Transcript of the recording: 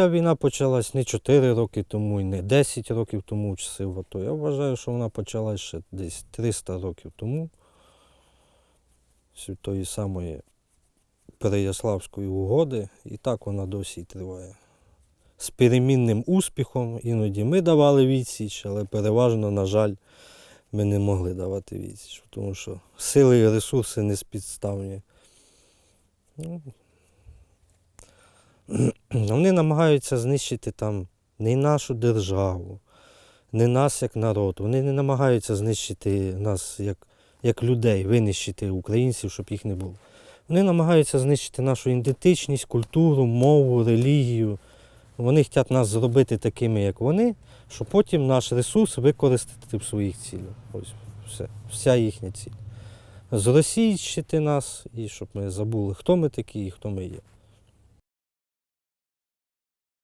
ця війна почалась не 4 роки тому і не 10 років тому часив АТО. Я вважаю, що вона почалась ще десь 300 років тому. З тої самої Переяславської угоди, і так вона досі триває. З перемінним успіхом іноді ми давали відсіч, але переважно, на жаль, ми не могли давати відсіч, тому що сили і ресурси не спідставні. Ну, вони намагаються знищити там не нашу державу, не нас як народ. Вони не намагаються знищити нас як, як людей, винищити українців, щоб їх не було. Вони намагаються знищити нашу ідентичність, культуру, мову, релігію. Вони хочуть нас зробити такими, як вони, щоб потім наш ресурс використати в своїх цілях. Ось все, вся їхня ціль. Зросійщити нас і щоб ми забули, хто ми такі і хто ми є.